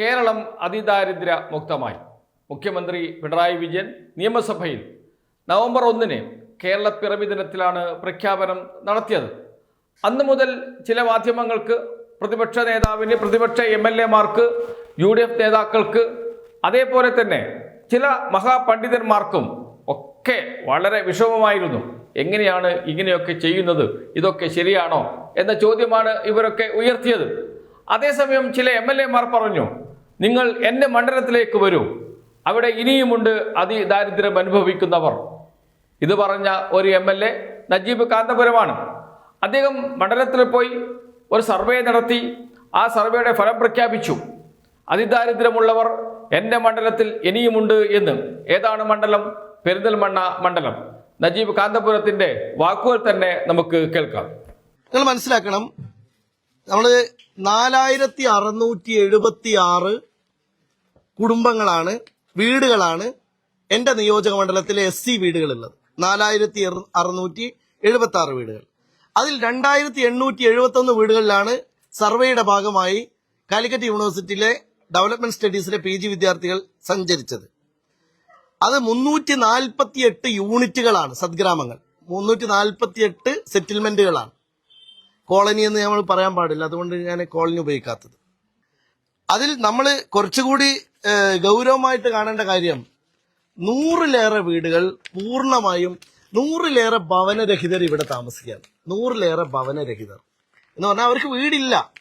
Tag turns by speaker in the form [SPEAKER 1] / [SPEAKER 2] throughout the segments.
[SPEAKER 1] കേരളം അതിദാരിദ്ര്യ മുക്തമായി മുഖ്യമന്ത്രി പിണറായി വിജയൻ നിയമസഭയിൽ നവംബർ ഒന്നിന് കേരള പിറവി ദിനത്തിലാണ് പ്രഖ്യാപനം നടത്തിയത്. അന്ന് മുതൽ ചില മാധ്യമങ്ങൾക്ക് പ്രതിപക്ഷ നേതാവിന് പ്രതിപക്ഷ എം എൽ എമാർക്ക് യു ഡി എഫ് നേതാക്കൾക്ക് അതേപോലെ തന്നെ ചില മഹാപണ്ഡിതന്മാർക്കും ഒക്കെ വളരെ വിഷമമായിരുന്നു. എങ്ങനെയാണ് ഇങ്ങനെയൊക്കെ ചെയ്യുന്നത്? ഇതൊക്കെ ശരിയാണോ? എന്ന ചോദ്യമാണ് ഇവരൊക്കെ ഉയർത്തിയത്. അതേസമയം ചില എം എൽ എമാർ പറഞ്ഞു നിങ്ങൾ എന്റെ മണ്ഡലത്തിലേക്ക് വരൂ. അവിടെ ഇനിയുമുണ്ട് അതിദാരിദ്ര്യം അനുഭവിക്കുന്നവർ. ഇത് പറഞ്ഞ ഒരു എം എൽ എ നജീബ് കാന്തപുരമാണ്. അദ്ദേഹം മണ്ഡലത്തിൽ പോയി ഒരു സർവേ നടത്തി. ആ സർവേയുടെ ഫലം പ്രഖ്യാപിച്ചു. അതിദാരിദ്ര്യമുള്ളവർ എന്റെ മണ്ഡലത്തിൽ ഇനിയുമുണ്ട് എന്ന്. ഏതാണ് മണ്ഡലം? പെരിന്തൽമണ്ണ മണ്ഡലം. നജീബ് കാന്തപുരത്തിന്റെ വാക്കുകൾ തന്നെ നമുക്ക് കേൾക്കാം.
[SPEAKER 2] നിങ്ങൾ മനസ്സിലാക്കണം. നമ്മൾ നാലായിരത്തി അറുന്നൂറ്റി എഴുപത്തി ആറ് കുടുംബങ്ങളാണ് വീടുകളാണ് എന്റെ നിയോജക മണ്ഡലത്തിലെ എസ് സി വീടുകളുള്ളത്. നാലായിരത്തി അറുന്നൂറ്റി എഴുപത്തി ആറ് വീടുകൾ. അതിൽ രണ്ടായിരത്തി എണ്ണൂറ്റി എഴുപത്തി ഒന്ന് വീടുകളിലാണ് സർവേയുടെ ഭാഗമായി കാലിക്കറ്റ് യൂണിവേഴ്സിറ്റിയിലെ ഡെവലപ്മെന്റ് സ്റ്റഡീസിലെ പി ജി വിദ്യാർത്ഥികൾ സഞ്ചരിച്ചത്. അത് മുന്നൂറ്റി നാൽപ്പത്തി എട്ട് യൂണിറ്റുകളാണ് സദ്ഗ്രാമങ്ങൾ. മുന്നൂറ്റി നാൽപ്പത്തി എട്ട് സെറ്റിൽമെന്റുകളാണ്. കോളനി എന്ന് നമ്മൾ പറയാൻ പാടില്ല. അതുകൊണ്ട് ഞാൻ കോളനി ഉപയോഗിക്കാത്തത്. അതിൽ നമ്മൾ കുറച്ചുകൂടി ഗൗരവമായിട്ട് കാണേണ്ട കാര്യം നൂറിലേറെ വീടുകൾ പൂർണമായും നൂറിലേറെ ഭവനരഹിതർ ഇവിടെ താമസിക്കുകയാണ്. നൂറിലേറെ ഭവനരഹിതർ. എന്ന് പറഞ്ഞാൽ അവർക്ക് വീടില്ല.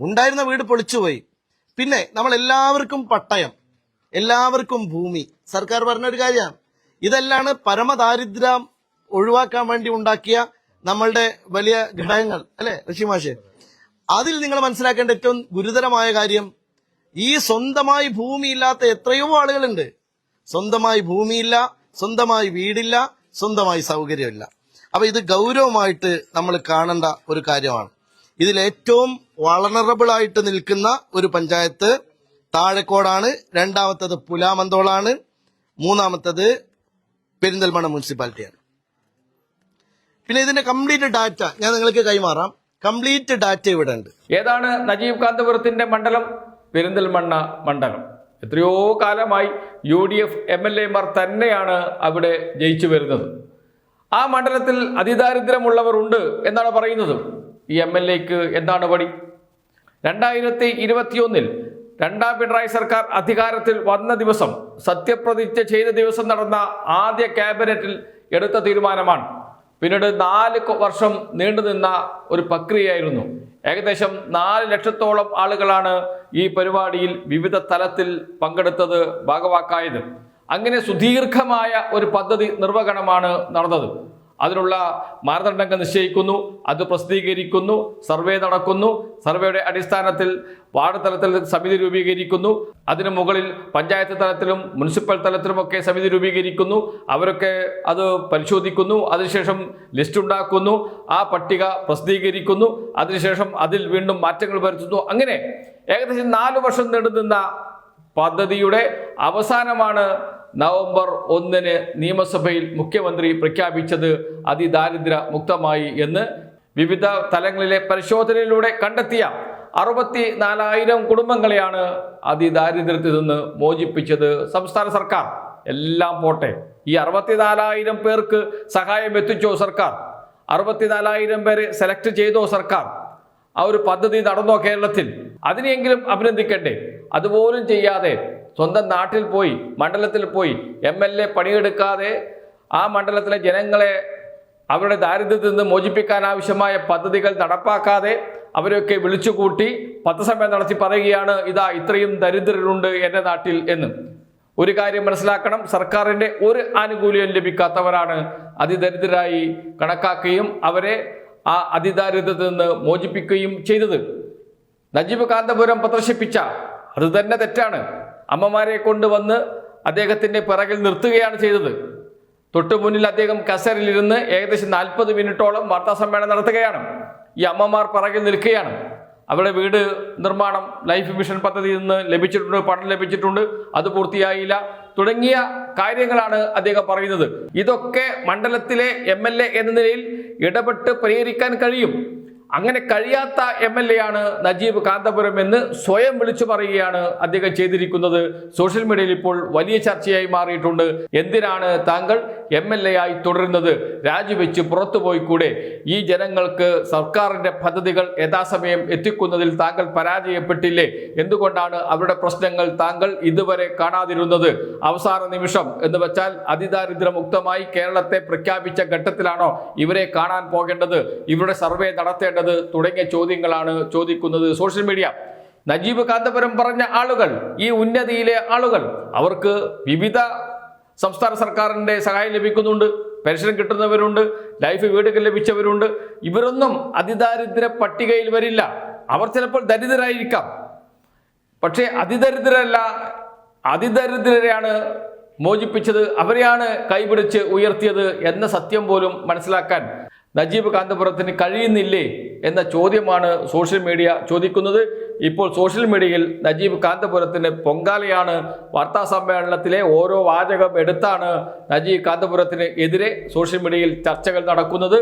[SPEAKER 2] ഉണ്ടായിരുന്ന വീട് പൊളിച്ചുപോയി. പിന്നെ നമ്മൾ എല്ലാവർക്കും പട്ടയം എല്ലാവർക്കും ഭൂമി. സർക്കാർ പറഞ്ഞ ഒരു കാര്യമാണ്. ഇതെല്ലാണ് പരമദാരിദ്ര്യം ഒഴിവാക്കാൻ വേണ്ടി ഉണ്ടാക്കിയ നമ്മളുടെ വലിയ ഘടകങ്ങൾ. അല്ലെ ഋഷിമാഷെ അതിൽ നിങ്ങൾ മനസ്സിലാക്കേണ്ട ഏറ്റവും ഗുരുതരമായ കാര്യം ഈ സ്വന്തമായി ഭൂമിയില്ലാത്ത എത്രയോ ആളുകളുണ്ട്. സ്വന്തമായി ഭൂമിയില്ല സ്വന്തമായി വീടില്ല സ്വന്തമായി സൗകര്യമില്ല. അപ്പൊ ഇത് ഗൗരവമായിട്ട് നമ്മൾ കാണേണ്ട ഒരു കാര്യമാണ്. ഇതിൽ ഏറ്റവും വളണറബിൾ ആയിട്ട് നിൽക്കുന്ന ഒരു പഞ്ചായത്ത് താഴെക്കോടാണ് രണ്ടാമത്തത് പുലാമന്തോളാണ് മൂന്നാമത്തത് പെരിന്തൽമണ്ണ മുനിസിപ്പാലിറ്റിയാണ്. പിന്നെ ഇതിന്റെ കംപ്ലീറ്റ് ഡാറ്റ ഞാൻ നിങ്ങൾക്ക് കൈമാറാം. കംപ്ലീറ്റ് ഡാറ്റ ഇവിടെ ഉണ്ട്.
[SPEAKER 1] ഏതാണ് നജീബ് കാന്തപുരത്തിന്റെ മണ്ഡലം? പെരിന്തൽമണ്ണ മണ്ഡലം. എത്രയോ കാലമായി U D F M L എമാർ തന്നെയാണ് അവിടെ ജയിച്ചു വരുന്നത്. ആ മണ്ഡലത്തിൽ അതിദാരിദ്ര്യമുള്ളവർ ഉണ്ട് എന്നാണ് പറയുന്നത്. ഈ എം എൽ എക്ക് എന്താണ് പണി? രണ്ടായിരത്തി ഇരുപത്തിയൊന്നിൽ രണ്ടാം പിണറായി സർക്കാർ അധികാരത്തിൽ വന്ന ദിവസം സത്യപ്രതിജ്ഞ ചെയ്ത ദിവസം നടന്ന ആദ്യ ക്യാബിനറ്റിൽ എടുത്ത തീരുമാനമാണ്. പിന്നീട് നാല് വർഷം നീണ്ടുനിന്ന ഒരു പ്രക്രിയയായിരുന്നു. ഏകദേശം നാല് ലക്ഷത്തോളം ആളുകളാണ് ഈ പരിപാടിയിൽ വിവിധ തലത്തിൽ പങ്കെടുത്തത് ഭാഗവാക്കായത്. അങ്ങനെ സുദീർഘമായ ഒരു പദ്ധതി നിർവഹണമാണ് നടന്നത്. അതിനുള്ള മാനദണ്ഡങ്ങൾ നിശ്ചയിക്കുന്നു അത് പ്രസിദ്ധീകരിക്കുന്നു സർവേ നടക്കുന്നു സർവേയുടെ അടിസ്ഥാനത്തിൽ വാർഡ് തലത്തിൽ സമിതി രൂപീകരിക്കുന്നു അതിനു മുകളിൽ പഞ്ചായത്ത് തലത്തിലും മുനിസിപ്പൽ തലത്തിലുമൊക്കെ സമിതി രൂപീകരിക്കുന്നു അവരൊക്കെ അത് പരിശോധിക്കുന്നു അതിനുശേഷം ലിസ്റ്റ് ഉണ്ടാക്കുന്നു ആ പട്ടിക പ്രസിദ്ധീകരിക്കുന്നു അതിനുശേഷം അതിൽ വീണ്ടും മാറ്റങ്ങൾ വരുത്തുന്നു. അങ്ങനെ ഏകദേശം നാല് വർഷം നീണ്ടുനിന്ന പദ്ധതിയുടെ അവസാനമാണ് നവംബർ ഒന്നിന് നിയമസഭയിൽ മുഖ്യമന്ത്രി പ്രഖ്യാപിച്ചത് അതിദാരിദ്ര്യ മുക്തമായി എന്ന് വിവിധ തലങ്ങളിലെ പരിശോധനയിലൂടെ കണ്ടെത്തിയ അറുപത്തി നാലായിരം കുടുംബങ്ങളെയാണ് അതിദാരിദ്ര്യത്തിൽ നിന്ന് മോചിപ്പിച്ചത് സംസ്ഥാന സർക്കാർ. എല്ലാം പോട്ടെ. ഈ അറുപത്തിനാലായിരം പേർക്ക് സഹായം എത്തിച്ചോ സർക്കാർ? അറുപത്തിനാലായിരം പേരെ സെലക്ട് ചെയ്തോ സർക്കാർ? ആ ഒരു പദ്ധതി നടന്നോ കേരളത്തിൽ? അതിനെങ്കിലും അഭിനന്ദിക്കണ്ടേ? അതുപോലും ചെയ്യാതെ സ്വന്തം നാട്ടിൽ പോയി മണ്ഡലത്തിൽ പോയി എം എൽ എ പണിയെടുക്കാതെ ആ മണ്ഡലത്തിലെ ജനങ്ങളെ അവരുടെ ദാരിദ്ര്യത്തിൽ നിന്ന് മോചിപ്പിക്കാൻ ആവശ്യമായ പദ്ധതികൾ നടപ്പാക്കാതെ അവരെയൊക്കെ വിളിച്ചുകൂട്ടി പത്രസമ്മേളനം നടത്തി പറയുകയാണ് ഇതാ ഇത്രയും ദരിദ്രരുണ്ട് എന്റെ നാട്ടിൽ എന്ന്. ഒരു കാര്യം മനസ്സിലാക്കണം സർക്കാരിന്റെ ഒരു ആനുകൂല്യം ലഭിക്കാത്തവരാണ് അതിദരിദ്രരായി കണക്കാക്കുകയും അവരെ ആ അതിദാരിദ്ര്യത്തിൽ നിന്ന് മോചിപ്പിക്കുകയും ചെയ്തത്. നജീബ് കാന്തപുരം പ്രദർശിപ്പിച്ച അത് തന്നെ തെറ്റാണ്. അമ്മമാരെ കൊണ്ടുവന്ന് അദ്ദേഹത്തിന്റെ പിറകിൽ നിർത്തുകയാണ് ചെയ്തത്. തൊട്ടു മുന്നിൽ അദ്ദേഹം കസറിലിരുന്ന് ഏകദേശം നാൽപ്പത് മിനിറ്റോളം വാർത്താ സമ്മേളനം നടത്തുകയാണ്. ഈ അമ്മമാർ പിറകിൽ നിൽക്കുകയാണ്. അവരുടെ വീട് നിർമ്മാണം ലൈഫ് മിഷൻ പദ്ധതിയിൽ നിന്ന് ലഭിച്ചിട്ടുണ്ട് പണം ലഭിച്ചിട്ടുണ്ട്. അത് പൂർത്തിയായില്ല. തുടങ്ങിയ കാര്യങ്ങളാണ് അദ്ദേഹം പറയുന്നത്. ഇതൊക്കെ മണ്ഡലത്തിലെ എ എന്ന നിലയിൽ ഇടപെട്ട് പരിഹരിക്കാൻ കഴിയും. അങ്ങനെ കഴിയാത്ത എം എൽ എ ആണ് നജീബ് കാന്തപുരം എന്ന് സ്വയം വിളിച്ചു പറയുകയാണ് അദ്ദേഹം ചെയ്തിരിക്കുന്നത്. സോഷ്യൽ മീഡിയയിൽ ഇപ്പോൾ വലിയ ചർച്ചയായി മാറിയിട്ടുണ്ട്. എന്തിനാണ് താങ്കൾ എം എൽ എ ആയി തുടരുന്നത്? രാജിവെച്ച് പുറത്തു കൂടെ ഈ ജനങ്ങൾക്ക് സർക്കാരിന്റെ പദ്ധതികൾ യഥാസമയം എത്തിക്കുന്നതിൽ താങ്കൾ പരാജയപ്പെട്ടില്ലേ? എന്തുകൊണ്ടാണ് അവരുടെ പ്രശ്നങ്ങൾ താങ്കൾ ഇതുവരെ കാണാതിരുന്നത്? അവസാന നിമിഷം എന്ന് വെച്ചാൽ അതിദാരിദ്ര്യമുക്തമായി കേരളത്തെ പ്രഖ്യാപിച്ച ഘട്ടത്തിലാണോ ഇവരെ കാണാൻ പോകേണ്ടത്? ഇവരുടെ സർവേ നടത്തേണ്ടത് തുടങ്ങിയ ചോദ്യങ്ങളാണ് ചോദിക്കുന്നത്. Social media. നജീബ് കാന്തപുരം പറഞ്ഞ ആളുകൾ ഈ ഉന്നതിയിലെ ആളുകൾ അവർക്ക് വിവിധ സംസ്ഥാന സർക്കാരിന്റെ സഹായം ലഭിക്കുന്നുണ്ട് പെൻഷൻ കിട്ടുന്നവരുണ്ട് ലൈഫ് വീടുകൾ ലഭിച്ചവരുണ്ട്. ഇവരൊന്നും അതിദാരിദ്ര്യ പട്ടികയിൽ വരില്ല. അവർ ചിലപ്പോൾ ദരിദ്രരായിരിക്കാം. പക്ഷേ അതിദരിദ്രരല്ല അതിദരിദ്രരെയാണ് മോചിപ്പിച്ചത്. അവരെയാണ് കൈപിടിച്ച് ഉയർത്തിയത് എന്ന സത്യം പോലും മനസ്സിലാക്കാൻ നജീബ് കാന്തപുരത്തിന് കഴിയുന്നില്ലേ? എന്ന ചോദ്യമാണ് സോഷ്യൽ മീഡിയ ചോദിക്കുന്നത്. ഇപ്പോൾ സോഷ്യൽ മീഡിയയിൽ നജീബ് കാന്തപുരത്തിന് പൊങ്കാലയാണ് വാർത്താ സമ്മേളനത്തിലെ ഓരോ വാചകം എടുത്താണ് നജീബ് കാന്തപുരത്തിന് എതിരെ സോഷ്യൽ മീഡിയയിൽ ചർച്ചകൾ നടക്കുന്നത്.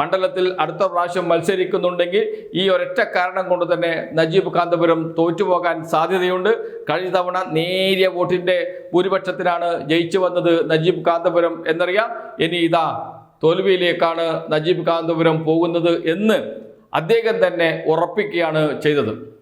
[SPEAKER 1] മണ്ഡലത്തിൽ അടുത്ത പ്രാവശ്യം മത്സരിക്കുന്നുണ്ടെങ്കിൽ ഈ ഒരൊറ്റ കാരണം കൊണ്ട് തന്നെ നജീബ് കാന്തപുരം തോറ്റുപോകാൻ സാധ്യതയുണ്ട്. കഴിഞ്ഞ തവണ നേരിയ വോട്ടിന്റെ ഭൂരിപക്ഷത്തിനാണ് ജയിച്ചു വന്നത് നജീബ് കാന്തപുരം എന്നറിയാം. ഇനി ഇതാ തോൽവിയിലേക്കാണ് നജീബ് കാന്തപുരം പോകുന്നത് എന്ന് അദ്ദേഹം തന്നെ ഉറപ്പിക്കുകയാണ് ചെയ്തത്.